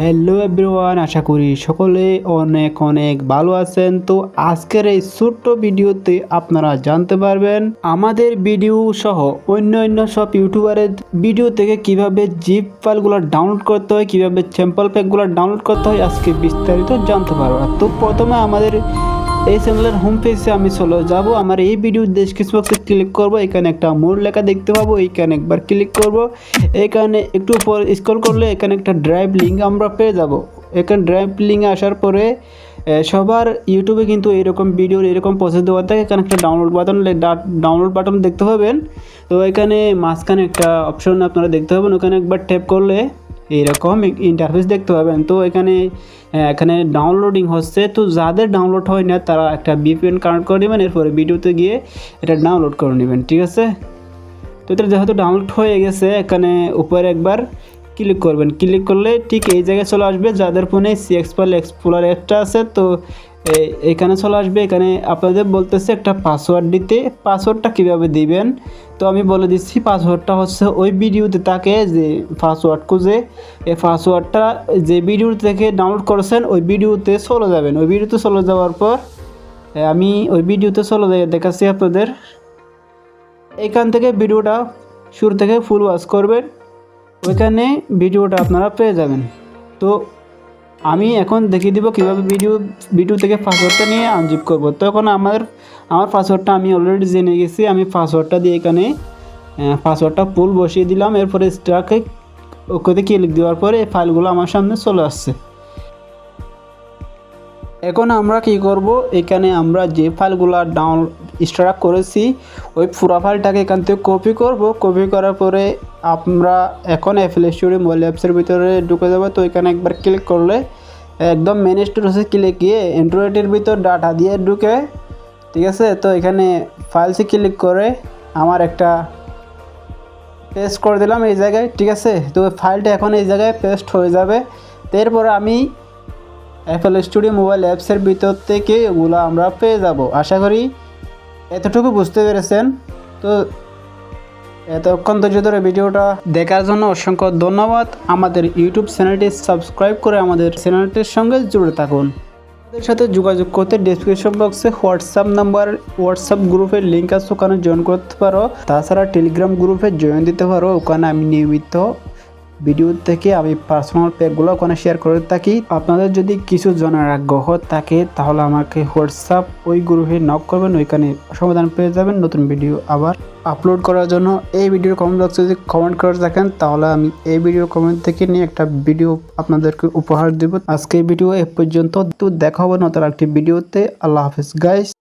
Hello everyone আশা করি সকলে অনেক অনেক ভালো আছেন। তো আজকের এই ছোট্ট ভিডিওতে আপনারা জানতে পারবেন, আমাদের ভিডিও সহ অন্য অন্য সব ইউটিউবারের ভিডিও থেকে কীভাবে জিপ ফাইলগুলো ডাউনলোড করতে হয়, কীভাবে স্যাম্পল প্যাকগুলো ডাউনলোড করতে হয়, আজকে বিস্তারিত জানতে পারব। তো প্রথমে আমাদের এই চ্যানেলের হোম পেজে আমি চলে যাব। আমার এই ভিডিও ডেসক্রিপশন বক্সে ক্লিক করব। এখানে একটা মোড় লেখা দেখতে পাবো। এইখানে একবার ক্লিক করব। এখানে একটু উপর স্ক্রল করলে এখানে একটা ড্রাইভ লিঙ্ক আমরা পেয়ে যাব। এখানে ড্রাইভ লিঙ্কে আসার পরে সবার ইউটিউবে কিন্তু এরকম ভিডিওর এরকম প্রসেস দেওয়া থাকে। এখানে একটা ডাউনলোড বাটন ডাউনলোড বাটন দেখতে পাবেন। তো এখানে মাঝখানে একটা অপশন আপনারা দেখতে পাবেন। ওখানে একবার ট্যাপ করলে এইরকম ইন্টারফেস দেখতে পাবেন। তো এখানে এখানে ডাউনলোডিং হচ্ছে। তো যাদের ডাউনলোড হয় না, তারা একটা বিপিএন কানেক্ট করে নেবেন। এরপরে ভিডিওতে গিয়ে এটা ডাউনলোড করে নেবেন, ঠিক আছে? তো এটা যেহেতু ডাউনলোড হয়ে গেছে, এখানে উপরে একবার ক্লিক করবেন। ক্লিক করলে ঠিক এই জায়গায় চলে আসবে। যাদের ফোনে সি এক্সপাল এক্সপ্লোর অ্যাপটা আছে, তো এখানে চলে আসবে, এখানে আপনাদের বলতেছে একটা পাসওয়ার্ড দিতে। পাসওয়ার্ডটা কীভাবে দিবেন? তো আমি বলে দিচ্ছি পাসওয়ার্ডটা হচ্ছে ওই ভিডিওতে তাকে যে পাসওয়ার্ড খুঁজে। এই পাসওয়ার্ডটা যে ভিডিও থেকে ডাউনলোড করেছেন, ওই ভিডিওতে চলে যাবেন। ওই ভিডিওতে চলে যাওয়ার পর আমি ওই ভিডিওতে চলে যাই, দেখাচ্ছি আপনাদের। এখান থেকে ভিডিওটা শুরু থেকে ফুল ওয়াচ করবেন। ওইখানে ভিডিওটা আপনারা পেয়ে যাবেন। তো আমি এখন দেখিয়ে দিব কীভাবে ভিডিও ভিডিও থেকে পাসওয়ার্ডটা নিয়ে আনজিপ করব। তো এখন আমার আমার পাসওয়ার্ডটা আমি অলরেডি জেনে গেছি। আমি পাসওয়ার্ডটা দিয়ে এখানে পাসওয়ার্ডটা ফুল বসিয়ে দিলাম। এরপরে স্টাকে ওকে ক্লিক দেওয়ার পরে এই ফাইলগুলো আমার সামনে চলে আসছে। এখন আমরা কি করব? এখানে আমরা যে ফাইলগুলো ডাউন স্টার্ট করেছি, ওই পুরা ফাইলটাকে এখান থেকে কপি করব কপি করার পরে আমরা এখন এফএল স্টুডিও মোবাইল অ্যাপসের ভিতরে ঢুকে যাব। তো এখানে একবার ক্লিক করলে একদম মেন স্টোর হচ্ছে ক্লিক গিয়ে অ্যান্ড্রয়েডের ভিতর ডাটা দিয়ে ঢুকে, ঠিক আছে? তো এখানে ফাইলসে ক্লিক করে আমার একটা পেস্ট করে দিলাম এই জায়গায়, ঠিক আছে? তো ফাইলটা এখন এই জায়গায় পেস্ট হয়ে যাবে। এরপরে আমি অ্যাপেল স্টুডিও মোবাইল অ্যাপসের ভিতর থেকে এগুলো আমরা পেয়ে যাব। আশা করি এতটুকু বুঝতে পেরেছেন? তো এতক্ষণ ধৈর্য ধরে ভিডিওটা দেখার জন্য অসংখ্য ধন্যবাদ। আমাদের ইউটিউব চ্যানেলটি সাবস্ক্রাইব করে আমাদের চ্যানেলটির সঙ্গে জুড়ে থাকুন। আমাদের সাথে যোগাযোগ করতে ডিসক্রিপশন বক্সে হোয়াটসঅ্যাপ নাম্বার হোয়াটসঅ্যাপ গ্রুপের লিঙ্ক আছে, ওখানে জয়েন করতে পারো। তাছাড়া টেলিগ্রাম গ্রুপে জয়েন দিতে পারো, ওখানে আমি নিয়মিত ভিডিও থেকে আমি পার্সোনাল প্যাকগুলো ওখানে শেয়ার করে থাকি। আপনাদের যদি কিছু জানার আগ্রহ থাকে, তাহলে আমাকে হোয়াটসঅ্যাপ ওই গ্রুপে নক করবেন, ওইখানে সমাধান পেয়ে যাবেন নতুন ভিডিও আবার আপলোড করার জন্য। এই ভিডিওর কমেন্ট বক্সে যদি কমেন্ট করে থাকেন, তাহলে আমি এই ভিডিও কমেন্ট থেকে নিয়ে একটা ভিডিও আপনাদেরকে উপহার দেব। আজকে ভিডিও এ পর্যন্ত, তো দেখা হবে নতুন একটি ভিডিওতে আল্লাহ হাফিজ গাইস